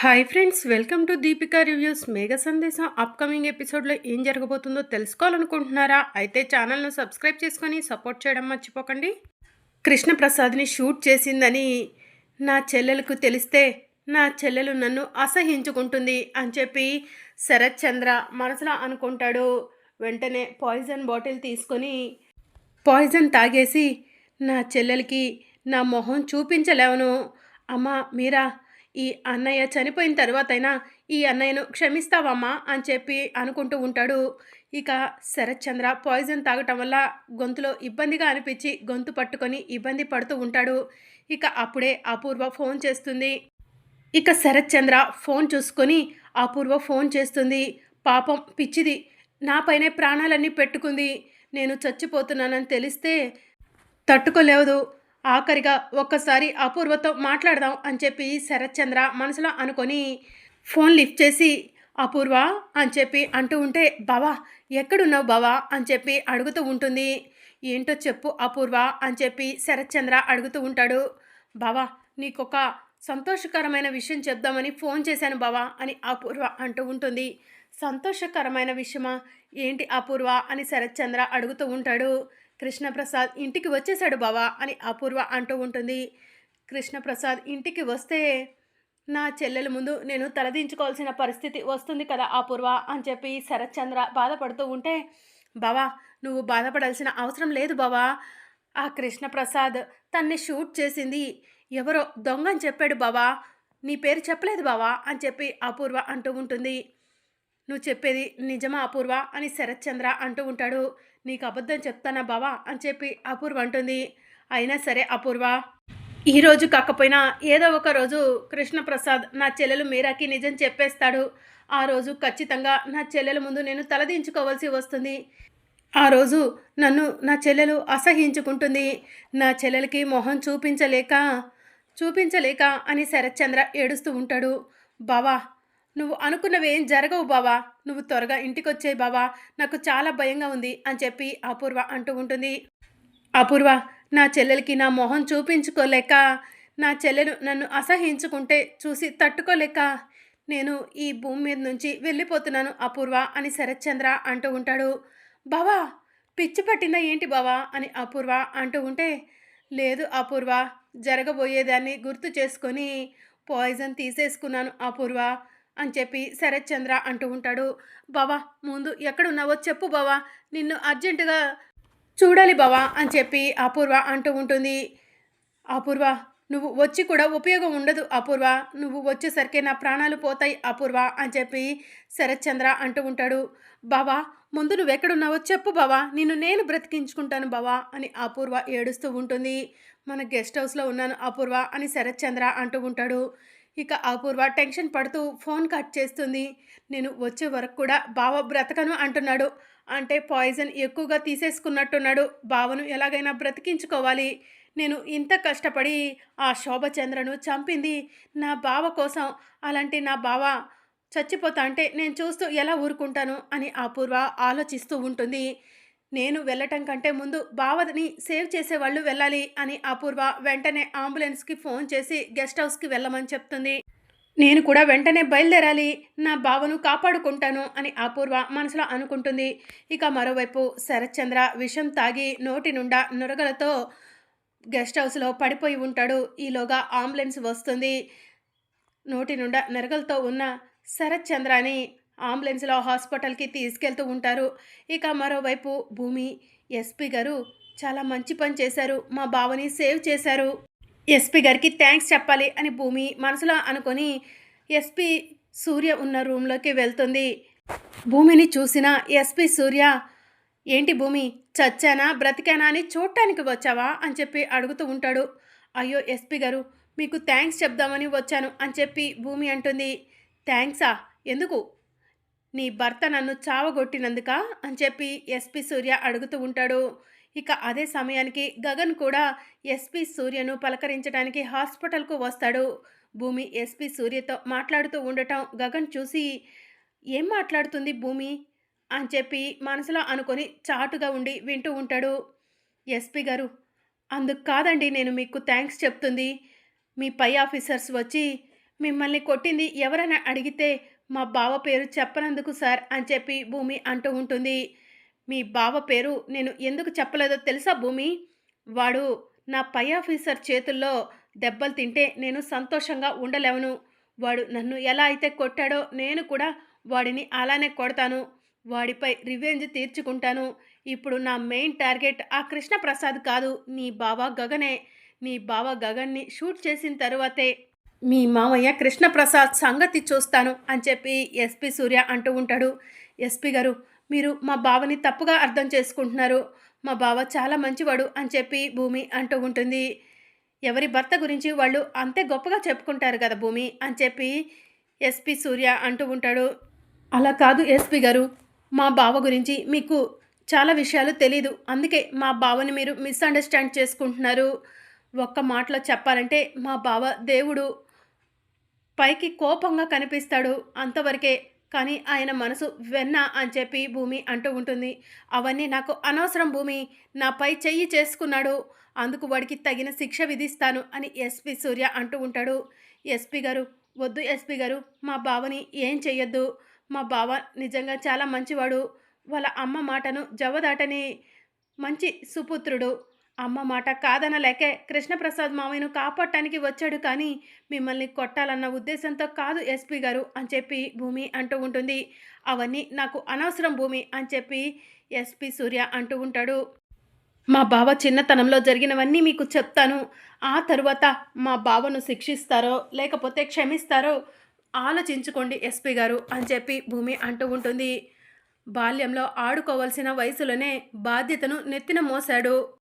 Hi friends welcome to Deepika reviews Megha Sandesam upcoming ఎపిసోడ్లో ఏం జరగబోతుందో తెలుసుకోవాలనుకుంటున్నారా? అయితే ఛానల్ను సబ్స్క్రైబ్ చేసుకొని సపోర్ట్ చేయడం మర్చిపోకండి. కృష్ణప్రసాద్ని షూట్ చేసిందని నా చెల్లెలకు తెలిస్తే నా చెల్లెలు నన్ను అసహించుకుంటుంది అని చెప్పి శరత్ చంద్ర మనసులో అనుకుంటాడు. వెంటనే పాయిజన్ బాటిల్ తీసుకొని పాయిజన్ తాగేసి నా చెల్లెలకి నా మొహం చూపించలేవను. అమ్మా మీరా ఈ అన్నయ్య చనిపోయిన తర్వాతైనా ఈ అన్నయ్యను క్షమిస్తావమ్మా అని చెప్పి అనుకుంటూ ఉంటాడు. ఇక శరత్ చంద్ర పాయిజన్ తాగటం వల్ల గొంతులో ఇబ్బందిగా అనిపించి గొంతు పట్టుకొని ఇబ్బంది పడుతూ ఉంటాడు. ఇక అప్పుడే అపూర్వ ఫోన్ చేస్తుంది. ఇక శరత్ చంద్ర ఫోన్ చూసుకొని అపూర్వ ఫోన్ చేస్తుంది. పాపం పిచ్చిది నాపైనే ప్రాణాలన్నీ పెట్టుకుంది. నేను చచ్చిపోతున్నానని తెలిస్తే తట్టుకోలేదు ఆఖరిగా ఒక్కసారి అపూర్వతో మాట్లాడదాం అని చెప్పి శరత్చంద్ర మనసులో అనుకొని ఫోన్ లిఫ్ట్ చేసి అపూర్వ అని చెప్పి అంటూ ఉంటే బావా ఎక్కడున్నావు బావా? అని చెప్పి అడుగుతూ ఉంటుంది. ఏంటో చెప్పు అపూర్వ అని చెప్పి శరత్చంద్ర అడుగుతూ ఉంటాడు. బావా నీకొక సంతోషకరమైన విషయం చెప్దామని ఫోన్ చేశాను బావా అని అపూర్వ అంటూ ఉంటుంది. సంతోషకరమైన విషయమా? ఏంటి అపూర్వ అని శరత్చంద్ర అడుగుతూ ఉంటాడు. కృష్ణప్రసాద్ ఇంటికి వచ్చేసాడు బావా అని అపూర్వ అంటూ ఉంటుంది. కృష్ణప్రసాద్ ఇంటికి వస్తే నా చెల్లెల ముందు నేను తలదించుకోవాల్సిన పరిస్థితి వస్తుంది కదా అపూర్వ అని చెప్పి శరత్చంద్ర బాధపడుతూ ఉంటే బావా నువ్వు బాధపడాల్సిన అవసరం లేదు బావా. ఆ కృష్ణప్రసాద్ తన్ని షూట్ చేసింది ఎవరో దొంగ అని చెప్పాడు బావా. నీ పేరు చెప్పలేదు బావా అని చెప్పి అపూర్వ అంటూ ఉంటుంది. నువ్వు చెప్పేది నిజమా అపూర్వ అని శరత్చంద్ర అంటూ ఉంటాడు. నీకు అబద్ధం చెప్తానా బావా అని చెప్పి అపూర్వ అంటుంది. అయినా సరే అపూర్వ ఈ రోజు కాకపోయినా ఏదో ఒక రోజు కృష్ణప్రసాద్ నా చెల్లెలు మీరాకి నిజం చెప్పేస్తాడు. ఆ రోజు ఖచ్చితంగా నా చెల్లెల ముందు నేను తలదించుకోవాల్సి వస్తుంది. ఆ రోజు నన్ను నా చెల్లెలు అసహించుకుంటుంది. నా చెల్లెలకి మొహం చూపించలేక చూపించలేక అని శరత్చంద్ర ఏడుస్తూ ఉంటాడు. బావా నువ్వు అనుకున్నవి ఏం జరగవు బావా. నువ్వు త్వరగా ఇంటికి వచ్చే బావా. నాకు చాలా భయంగా ఉంది అని చెప్పి అపూర్వ అంటూ ఉంటుంది. అపూర్వ నా చెల్లెలకి నా మొహం చూపించుకోలేక నా చెల్లెలు నన్ను అసహించుకుంటే చూసి తట్టుకోలేక నేను ఈ భూమి మీద నుంచి వెళ్ళిపోతున్నాను అపూర్వ అని శరత్చంద్ర అంటూ ఉంటాడు. బావా పిచ్చి పట్టిందా ఏంటి బావా అని అపూర్వ అంటూ ఉంటే లేదు అపూర్వ జరగబోయేదాన్ని గుర్తు చేసుకొని పాయిజన్ తీసేసుకున్నాను అపూర్వ. అని చెప్పి శరత్ చంద్ర అంటూ ఉంటాడు. బావా ముందు ఎక్కడున్నావో చెప్పు బావా నిన్ను అర్జెంటుగా చూడాలి బావా అని చెప్పి అపూర్వ అంటూ ఉంటుంది. అపూర్వ నువ్వు వచ్చి కూడా ఉపయోగం ఉండదు అపూర్వ నువ్వు వచ్చేసరికి నా ప్రాణాలు పోతాయి అపూర్వ అని చెప్పి శరత్ చంద్ర అంటూ ఉంటాడు. బావా ముందు నువ్వు ఎక్కడున్నావో చెప్పు బావా నిన్ను నేను బ్రతికించుకుంటాను బావా అని అపూర్వ ఏడుస్తూ ఉంటుంది. మన గెస్ట్ హౌస్లో ఉన్నాను అపూర్వ అని శరత్ చంద్ర అంటూ ఉంటాడు. ఇక అపూర్వ టెన్షన్ పడుతూ ఫోన్ కట్ చేస్తుంది. నేను వచ్చే వరకు కూడా బావ బ్రతకను అంటున్నాడు. అంటే పాయిజన్ ఎక్కువగా తీసేసుకున్నట్టున్నాడు. బావను ఎలాగైనా బ్రతికించుకోవాలి. నేను ఇంత కష్టపడి ఆ శోభచంద్రను చంపింది నా బావ కోసం. అలాంటి నా బావ చచ్చిపోతా అంటే నేను చూస్తూ ఎలా ఊరుకుంటాను అని అపూర్వ ఆలోచిస్తూ ఉంటుంది. నేను వెళ్ళటం కంటే ముందు బావని సేవ్ చేసేవాళ్ళు వెళ్ళాలి అని అపూర్వ వెంటనే అంబులెన్స్కి ఫోన్ చేసి గెస్ట్ హౌస్కి వెళ్ళమని చెప్తుంది. నేను కూడా వెంటనే బయలుదేరాలి నా బావను కాపాడుకుంటాను అని అపూర్వ మనసులో అనుకుంటుంది. ఇక మరోవైపు శరత్చంద్ర విషం తాగి నోటి నుండా నురగలతో గెస్ట్ హౌస్లో పడిపోయి ఉంటాడు. ఈలోగా అంబులెన్స్ వస్తుంది. నోటి నుండా నెరగలతో ఉన్న శరత్చంద్రని అంబులెన్స్లో హాస్పిటల్కి తీసుకెళ్తూ ఉంటారు. ఇక మరోవైపు భూమి ఎస్పీ గారు చాలా మంచి పని చేశారు. మా బావని సేవ్ చేశారు. ఎస్పీ గారికి థ్యాంక్స్ చెప్పాలి అని భూమి మనసులో అనుకొని ఎస్పీ సూర్య ఉన్న రూమ్లోకి వెళ్తుంది. భూమిని చూసిన ఎస్పీ సూర్య ఏంటి భూమి చచ్చానా బ్రతికానా అని చూడటానికి వచ్చావా? అని చెప్పి అడుగుతూ ఉంటాడు. అయ్యో ఎస్పీ గారు మీకు థ్యాంక్స్ చెప్దామని వచ్చాను అని చెప్పి భూమి అంటుంది. థ్యాంక్సా ఎందుకు? నీ భర్త నన్ను చావగొట్టినందుక? అని చెప్పి ఎస్పి సూర్య అడుగుతూ ఉంటాడు. ఇక అదే సమయానికి గగన్ కూడా ఎస్పి సూర్యను పలకరించడానికి హాస్పిటల్కు వస్తాడు. భూమి ఎస్పి సూర్యతో మాట్లాడుతూ ఉండటం గగన్ చూసి ఏం మాట్లాడుతుంది భూమి? అని చెప్పి మనసులో అనుకొని చాటుగా ఉండి వింటూ ఉంటాడు. ఎస్పి గారు అందుకు కాదండి నేను మీకు థ్యాంక్స్ చెప్తుంది. మీ పై ఆఫీసర్స్ వచ్చి మిమ్మల్ని కొట్టింది ఎవరైనా అడిగితే మా బావ పేరు చెప్పనందుకు సార్ అని చెప్పి భూమి అంటూ ఉంటుంది. మీ బావ పేరు నేను ఎందుకు చెప్పలేదో తెలుసా భూమి? వాడు నా పై ఆఫీసర్ చేతుల్లో దెబ్బలు తింటే నేను సంతోషంగా ఉండలేవను. వాడు నన్ను ఎలా అయితే కొట్టాడో నేను కూడా వాడిని అలానే కొడతాను. వాడిపై రివెంజ్ తీర్చుకుంటాను. ఇప్పుడు నా మెయిన్ టార్గెట్ ఆ కృష్ణ ప్రసాద్ కాదు నీ బావ గగనే. నీ బావ గగన్ని షూట్ చేసిన తరువాతే మీ మామయ్య కృష్ణప్రసాద్ సంగతి చూస్తాను అని చెప్పి ఎస్పి సూర్య అంటూ ఉంటాడు. ఎస్పి గారు మీరు మా బావని తప్పుగా అర్థం చేసుకుంటున్నారు. మా బావ చాలా మంచివాడు అని చెప్పి భూమి అంటూ ఉంటుంది. ఎవరి భర్త గురించి వాళ్ళు అంతే గొప్పగా చెప్పుకుంటారు కదా భూమి అని చెప్పి ఎస్పి సూర్య అంటూ ఉంటాడు. అలా కాదు ఎస్పి గారు మా బావ గురించి మీకు చాలా విషయాలు తెలీదు. అందుకే మా బావని మీరు మిస్అండర్స్టాండ్ చేసుకుంటున్నారు. ఒక్క మాటలో చెప్పాలంటే మా బావ దేవుడు. పైకి కోపంగా కనిపిస్తాడు అంతవరకే. కానీ ఆయన మనసు వెన్న అని చెప్పి భూమి అంటూ ఉంటుంది. అవన్నీ నాకు అనవసరం భూమి. నాపై చెయ్యి చేసుకున్నాడు. అందుకు వాడికి తగిన శిక్ష విధిస్తాను అని ఎస్పి సూర్య అంటూ ఉంటాడు. ఎస్పి గారు వద్దు ఎస్పి గారు మా బావని ఏం చెయ్యొద్దు. మా బావ నిజంగా చాలా మంచివాడు. వాళ్ళ అమ్మ మాటను జవదాటని మంచి సుపుత్రుడు. అమ్మ మాట కాదనలేకే కృష్ణప్రసాద్ మామయ్యను కాపాడటానికి వచ్చాడు కానీ మిమ్మల్ని కొట్టాలన్న ఉద్దేశంతో కాదు ఎస్పీ గారు అని చెప్పి భూమి అంటూ ఉంటుంది. అవన్నీ నాకు అనవసరం భూమి అని చెప్పి ఎస్పీ సూర్య అంటూ ఉంటాడు. మా బావ చిన్నతనంలో జరిగినవన్నీ మీకు చెప్తాను. ఆ తరువాత మా బావను శిక్షిస్తారో లేకపోతే క్షమిస్తారో ఆలోచించుకోండి ఎస్పీ గారు అని చెప్పి భూమి అంటూ ఉంటుంది. బాల్యంలో ఆడుకోవాల్సిన వయసులోనే బాధ్యతను నెత్తిన మోశాడు.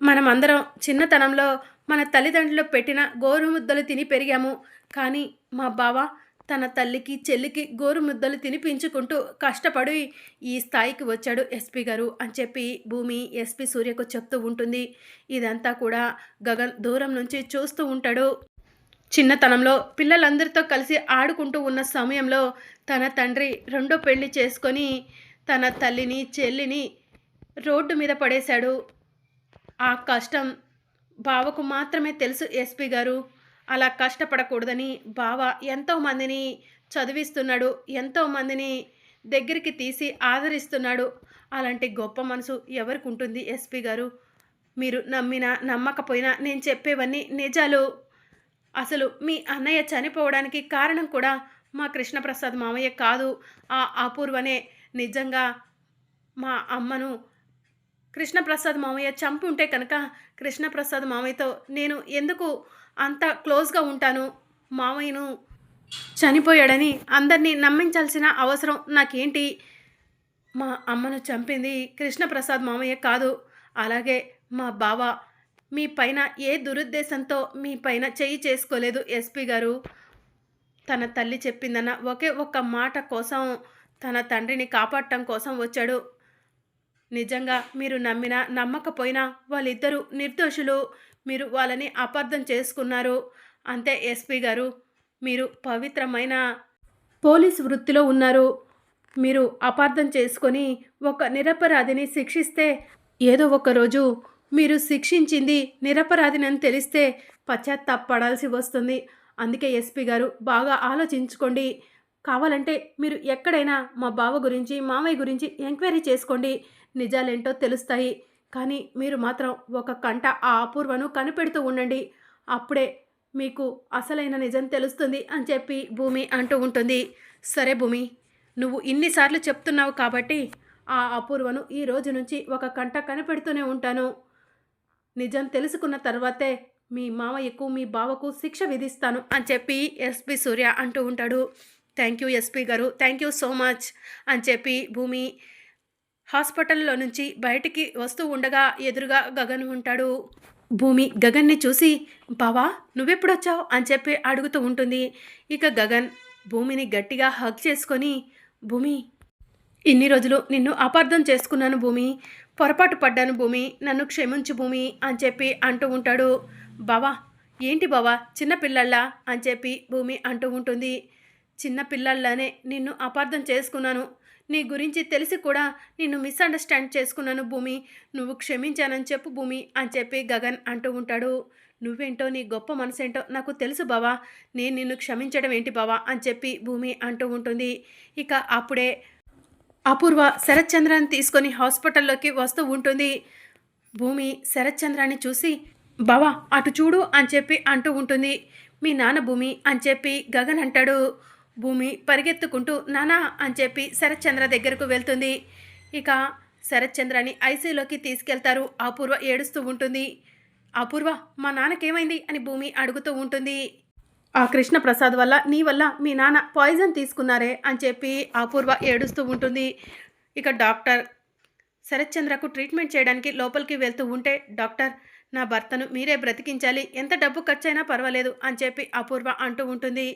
మనమందరం చిన్నతనంలో మన తల్లిదండ్రులు పెట్టిన గోరుముద్దలు తిని పెరిగాము. కానీ మా బావ తన తల్లికి చెల్లికి గోరుముద్దలు తినిపించుకుంటూ కష్టపడి ఈ స్థాయికి వచ్చాడు ఎస్పీ గారు అని చెప్పి భూమి ఎస్పీ సూర్యకు చెప్తూ ఉంటుంది. ఇదంతా కూడా గగన్ దూరం నుంచి చూస్తూ ఉంటాడు. చిన్నతనంలో పిల్లలందరితో కలిసి ఆడుకుంటూ ఉన్న సమయంలో తన తండ్రి రెండో పెళ్ళి చేసుకొని తన తల్లిని చెల్లిని రోడ్డు మీద పడేశాడు. ఆ కష్టం బావకు మాత్రమే తెలుసు ఎస్పీ గారు. అలా కష్టపడకూడదని బావ ఎంతోమందిని చదివిస్తున్నాడు ఎంతోమందిని దగ్గరికి తీసి ఆదరిస్తున్నాడు. అలాంటి గొప్ప మనసు ఎవరికి ఉంటుంది ఎస్పీ గారు? మీరు నమ్మినా నమ్మకపోయినా నేను చెప్పేవన్నీ నిజాలు. అసలు మీ అన్నయ్య చనిపోవడానికి కారణం కూడా మా కృష్ణప్రసాద్ మామయ్య కాదు. ఆ అపూర్వనే నిజంగా మా అమ్మను కృష్ణప్రసాద్ మామయ్య చంపి ఉంటే కనుక కృష్ణప్రసాద్ మామయ్యతో నేను ఎందుకు అంత క్లోజ్గా ఉంటాను? మామయ్యను చనిపోయాడని అందరినీ నమ్మించాల్సిన అవసరం నాకేంటి? మా అమ్మను చంపింది కృష్ణప్రసాద్ మామయ్య కాదు. అలాగే మా బావ మీ పైన ఏ దురుద్దేశంతో మీ పైన చెయ్యి చేసుకోలేదు ఎస్పీ గారు? తన తల్లి చెప్పిందన్న ఒకే ఒక్క మాట కోసం తన తండ్రిని కాపాడటం కోసం వచ్చాడు. నిజంగా మీరు నమ్మినా నమ్మకపోయినా వాళ్ళిద్దరూ నిర్దోషులు. మీరు వాళ్ళని అపార్థం చేసుకున్నారు. అంతే ఎస్పీ గారు. మీరు పవిత్రమైన పోలీస్ వృత్తిలో ఉన్నారు. మీరు అపార్థం చేసుకొని ఒక నిరపరాధిని శిక్షిస్తే ఏదో ఒక రోజు మీరు శిక్షించింది నిరపరాధిని అని తెలిస్తే పశ్చాత్తాపడాల్సి వస్తుంది. అందుకే ఎస్పీ గారు బాగా ఆలోచించుకోండి. కావాలంటే మీరు ఎక్కడైనా మా బావ గురించి మామయ్య గురించి ఎంక్వైరీ చేసుకోండి. నిజాలేంటో తెలుస్తాయి. కానీ మీరు మాత్రం ఒక కంట ఆ అపూర్వను కనిపెడుతూ ఉండండి. అప్పుడే మీకు అసలైన నిజం తెలుస్తుంది అని చెప్పి భూమి అంటూ ఉంటుంది. సరే భూమి నువ్వు ఇన్నిసార్లు చెప్తున్నావు కాబట్టి ఆ అపూర్వను ఈ రోజు నుంచి ఒక కంట కనిపెడుతూనే ఉంటాను. నిజం తెలుసుకున్న తర్వాతే మీ మామయ్యకు మీ బావకు శిక్ష విధిస్తాను అని చెప్పి ఎస్పి సూర్య అంటూ ఉంటాడు. Thank you SP garu thank you so much అని చెప్పి భూమి హాస్పిటల్లో నుంచి బయటికి వస్తూ ఉండగా ఎదురుగా గగన్ ఉంటాడు. భూమి గగన్ని చూసి బావా నువ్వెప్పుడొచ్చావు? అని చెప్పి అడుగుతూ ఉంటుంది. ఇక గగన్ భూమిని గట్టిగా హగ్ చేసుకొని భూమి ఇన్ని రోజులు నిన్ను అపార్థం చేసుకున్నాను భూమి పొరపాటు పడ్డాను భూమి నన్ను క్షమించు భూమి అని చెప్పి అంటూ ఉంటాడు. బావా ఏంటి బావా చిన్నపిల్లల్లా అని చెప్పి భూమి అంటూ ఉంటుంది. చిన్నపిల్లల్లానే నిన్ను అపార్థం చేసుకున్నాను నీ గురించి తెలిసి కూడా నిన్ను మిస్అండర్స్టాండ్ చేసుకున్నాను భూమి. నువ్వు క్షమించానని చెప్పు భూమి అని చెప్పి గగన్ అంటూ ఉంటాడు. నువ్వేంటో నీ గొప్ప మనసేంటో నాకు తెలుసు బావా. నేను నిన్ను క్షమించడం ఏంటి బావా అని చెప్పి భూమి అంటూ ఉంటుంది. ఇక అప్పుడే అపూర్వ శరత్చంద్రాన్ని తీసుకొని హాస్పిటల్లోకి వస్తూ ఉంటుంది. భూమి శరత్చంద్రాన్ని చూసి బావా అటు చూడు అని చెప్పి అంటూ ఉంటుంది. మీ నాన్న భూమి అని చెప్పి గగన్ అంటాడు. భూమి పరిగెత్తుకుంటూ నానా అని చెప్పి శరత్చంద్ర దగ్గరకు వెళ్తుంది. ఇక శరత్చంద్రని ఐసీలోకి తీసుకెళ్తారు. అపూర్వ ఏడుస్తూ ఉంటుంది. అపూర్వ మా నాన్నకేమైంది? అని భూమి అడుగుతూ ఉంటుంది. ఆ కృష్ణ ప్రసాద్ వల్ల నీ వల్ల మీ నాన్న పాయిజన్ తీసుకున్నారే? అని చెప్పి అపూర్వ ఏడుస్తూ ఉంటుంది. ఇక డాక్టర్ శరత్చంద్రకు ట్రీట్మెంట్ చేయడానికి లోపలికి వెళ్తూ ఉంటే డాక్టర్ నా భర్తను మీరే బ్రతికించాలి. ఎంత డబ్బు ఖర్చైనా పర్వాలేదు అని చెప్పి అపూర్వ అంటూ ఉంటుంది.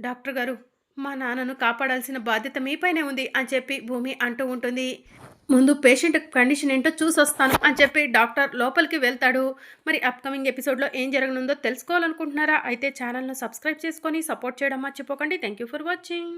డాక్టర్ గారు మా నాన్నను కాపాడాల్సిన బాధ్యత మీపైనే ఉంది అని చెప్పి భూమి అంటూ ఉంటుంది. ముందు పేషెంట్ కండిషన్ ఏంటో చూసొస్తాను అని చెప్పి డాక్టర్ లోపలికి వెళ్తాడు. మరి అప్కమింగ్ ఎపిసోడ్లో ఏం జరగనుందో తెలుసుకోవాలనుకుంటున్నారా? అయితే ఛానల్ను సబ్స్క్రైబ్ చేసుకొని సపోర్ట్ చేయడం మర్చిపోకండి. Thank you for watching.